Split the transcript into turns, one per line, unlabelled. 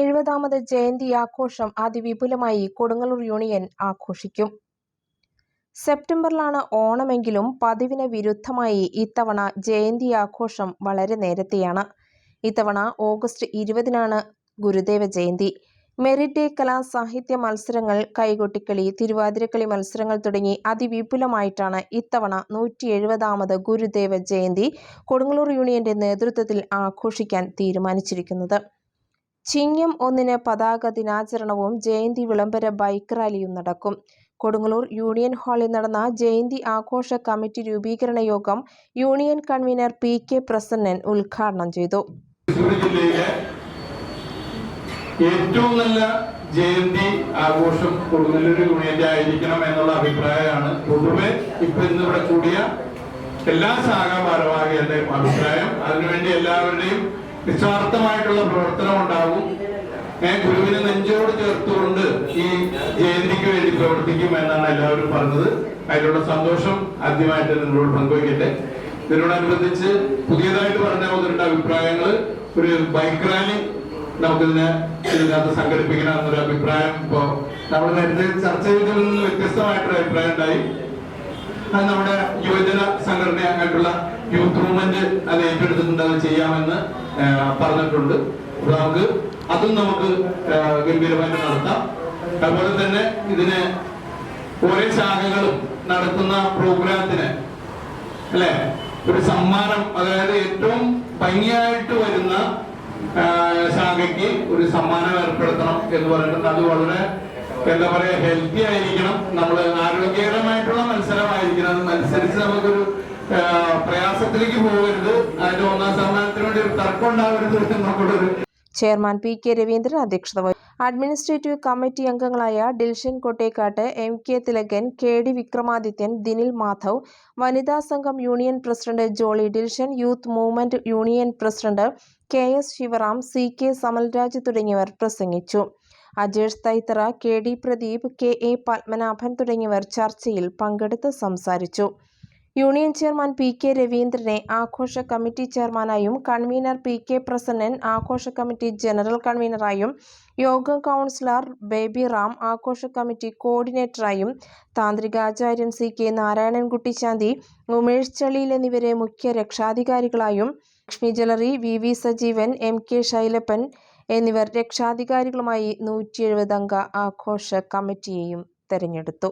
എഴുപതാമത് ജയന്തി ആഘോഷം അതിവിപുലമായി കൊടുങ്ങല്ലൂർ യൂണിയൻ ആഘോഷിക്കും. സെപ്റ്റംബറിലാണ് ഓണമെങ്കിലും പതിവിന് വിരുദ്ധമായി ഇത്തവണ ജയന്തി ആഘോഷം വളരെ നേരത്തെയാണ്. ഇത്തവണ ഓഗസ്റ്റ് ഇരുപതിനാണ് ഗുരുദേവ ജയന്തി. മെറിറ്റ് ഡേ കലാ സാഹിത്യ മത്സരങ്ങൾ കൈകൊട്ടിക്കളി തിരുവാതിരക്കളി മത്സരങ്ങൾ തുടങ്ങി അതിവിപുലമായിട്ടാണ് ഇത്തവണ നൂറ്റി എഴുപതാമത് ഗുരുദേവ ജയന്തി കൊടുങ്ങല്ലൂർ യൂണിയന്റെ നേതൃത്വത്തിൽ ആഘോഷിക്കാൻ തീരുമാനിച്ചിരിക്കുന്നത്. ചിങ്ങം ഒന്നിന് പതാക ദിനാചരണവും ജയന്തി വിളംബര ബൈക്ക് റാലിയും നടക്കും. കൊടുങ്ങല്ലൂർ യൂണിയൻ ഹാളിൽ നടന്ന ജയന്തി ആഘോഷ കമ്മിറ്റി രൂപീകരണ യോഗം union convener P K Prasannan ഉദ്ഘാടനം ചെയ്തു.
ഏറ്റവും നല്ല ജയന്തി ആഘോഷം കൊടുങ്ങല്ലൂർ യൂണിയന്റെ ആയിരിക്കണം എന്നുള്ള അഭിപ്രായമാണ്. പൊതുവെ ഇപ്പൊ ഇന്ന് ഇവിടെ കൂടിയ എല്ലാ ശാഖാ ഭാരവാഹികളുടെയും അഭിപ്രായം. അതിനുവേണ്ടി എല്ലാവരുടെയും നിസ്വാർത്ഥമായിട്ടുള്ള പ്രവർത്തനം ഉണ്ടാകും ഞാൻ ഗുരുവിനെ നെഞ്ചോട് ചേർത്തുകൊണ്ട് ഈ ജയന്തിക്ക് വേണ്ടി പ്രവർത്തിക്കും എന്നാണ് എല്ലാവരും പറഞ്ഞത്. അതിലുള്ള സന്തോഷം ആദ്യമായിട്ട് നിങ്ങളോട് പങ്കുവയ്ക്കട്ടെ. ഇതിനോടനുബന്ധിച്ച് പുതിയതായിട്ട് പറഞ്ഞ ഒന്ന് അഭിപ്രായങ്ങൾ ഒരു ബൈക്ക് റാലി നമുക്കിതിനെ ഇതിനകത്ത് സംഘടിപ്പിക്കണം എന്നൊരു അഭിപ്രായം ഇപ്പോ നമ്മൾ നേരത്തെ ചർച്ച ചെയ്തതിൽ നിന്ന് വ്യത്യസ്തമായിട്ടൊരു അഭിപ്രായം ഉണ്ടായി. അത് നമ്മുടെ യുവജന സംഘടനയായിട്ടുള്ള യൂത്ത് മൂവ്മെന്റ് അത് ഏറ്റെടുത്തിട്ടുണ്ട് അത് ചെയ്യാമെന്ന് പറഞ്ഞിട്ടുണ്ട്. നമുക്ക് അതും നമുക്ക് ഗംഭീരമായിട്ട് നടത്താം. അതുപോലെ തന്നെ ഇതിന് ഓരോ ശാഖകളും നടത്തുന്ന പ്രോഗ്രാമത്തിന് അല്ലെ? ഒരു സമ്മാനം അതായത് ഏറ്റവും ഭംഗിയായിട്ട് വരുന്ന ശാഖയ്ക്ക് ഒരു സമ്മാനം ഏർപ്പെടുത്തണം എന്ന് പറയുന്നത് അത് വളരെ എന്താ പറയാ ഹെൽത്തി ആയിരിക്കണം. നമ്മൾ ആരോഗ്യകരമായിട്ടുള്ള മത്സരമായിരിക്കണം. അതനുസരിച്ച് നമുക്കൊരു ആ, പ്രയാസത്തിലേക്ക് പോകരുത്. അതിന്റെ ഒന്നാം സമ്മാനത്തിന് വേണ്ടി ഒരു തർക്കം ഉണ്ടാവരുത് എന്നുള്ളൊരു
ചെയർമാൻ പി കെ രവീന്ദ്രൻ അധ്യക്ഷത വഹിച്ചു അഡ്മിനിസ്ട്രേറ്റീവ് കമ്മിറ്റി അംഗങ്ങളായ Dilshan Kottekkat M K Thilakan K D Vikramadithyan Dinil Madhav വനിതാ സംഘം union president Jolly Dilshan youth movement union president K S Sivaram C K Samalraj തുടങ്ങിയവർ പ്രസംഗിച്ചു. Ajesh Thaithara K D Pradeep K A Padmanabhan തുടങ്ങിയവർ ചർച്ചയിൽ പങ്കെടുത്ത് സംസാരിച്ചു. Union chairman P K രവീന്ദ്രനെ ആഘോഷ കമ്മിറ്റി ചെയർമാനായും കൺവീനർ പി കെ പ്രസന്നൻ ആഘോഷ കമ്മിറ്റി ജനറൽ കൺവീനറായും യോഗ കൗൺസിലർ ബേബി റാം ആഘോഷ കമ്മിറ്റി കോർഡിനേറ്ററായും താന്ത്രികാചാര്യൻ സി കെ നാരായണൻകുട്ടി ശാന്തി ഉമേഷ് ചളിയിൽ എന്നിവരെ മുഖ്യ രക്ഷാധികാരികളായും Lakshmi jewellery V V Sajeevan M K Shailappan എന്നിവർ രക്ഷാധികാരികളുമായി നൂറ്റി എഴുപത് അംഗ ആഘോഷ കമ്മിറ്റിയെയും തെരഞ്ഞെടുത്തു.